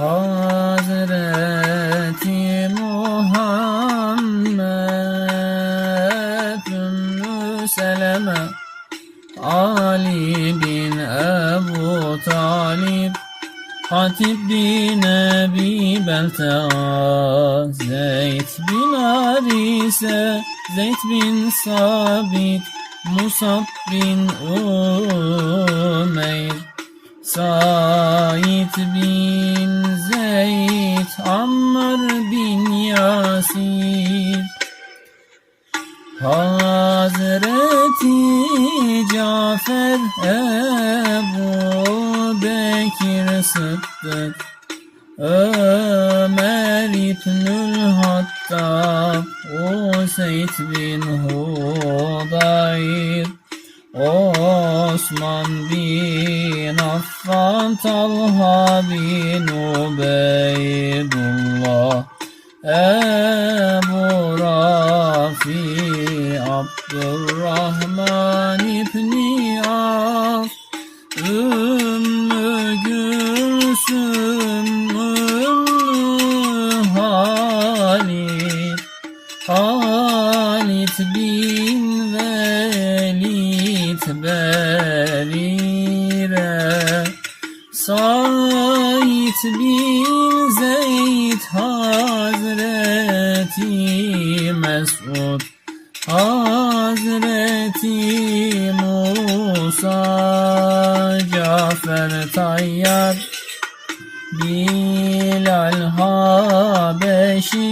Hazreti Muhammed Ümmü Seleme Ali bin Ebu Talib Hatip bin Ebi Belta Zeyd bin Arise Zeyd bin Sabit Musab bin Umeyr Said bin Zeyd Ammar bin Yasir. Hazreti Cafer Ebu Bekir Sıddık Ömer İbnül Hattab Useyd bin Hudayr Osman bin Affan Talha bin Ubeydullah Ebu Rafi Abdurrahman İbni Af Ümmü Gülsüm Ümmü Halid Halid bin Berire Said bin Zeyd Hazreti Mesud Hazreti Musa Cafer Tayyar Bilal Habeşi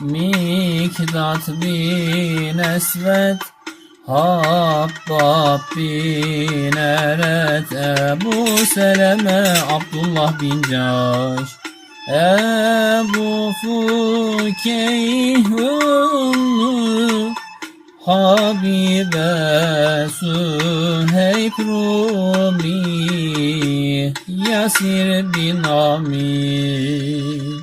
Mikdat bin Esved Habbab bin Eret Ebu Seleme Abdullah bin Caş. Ebu Fukeyhünnü Habibe Süheyb Rumi Yasir bin Amir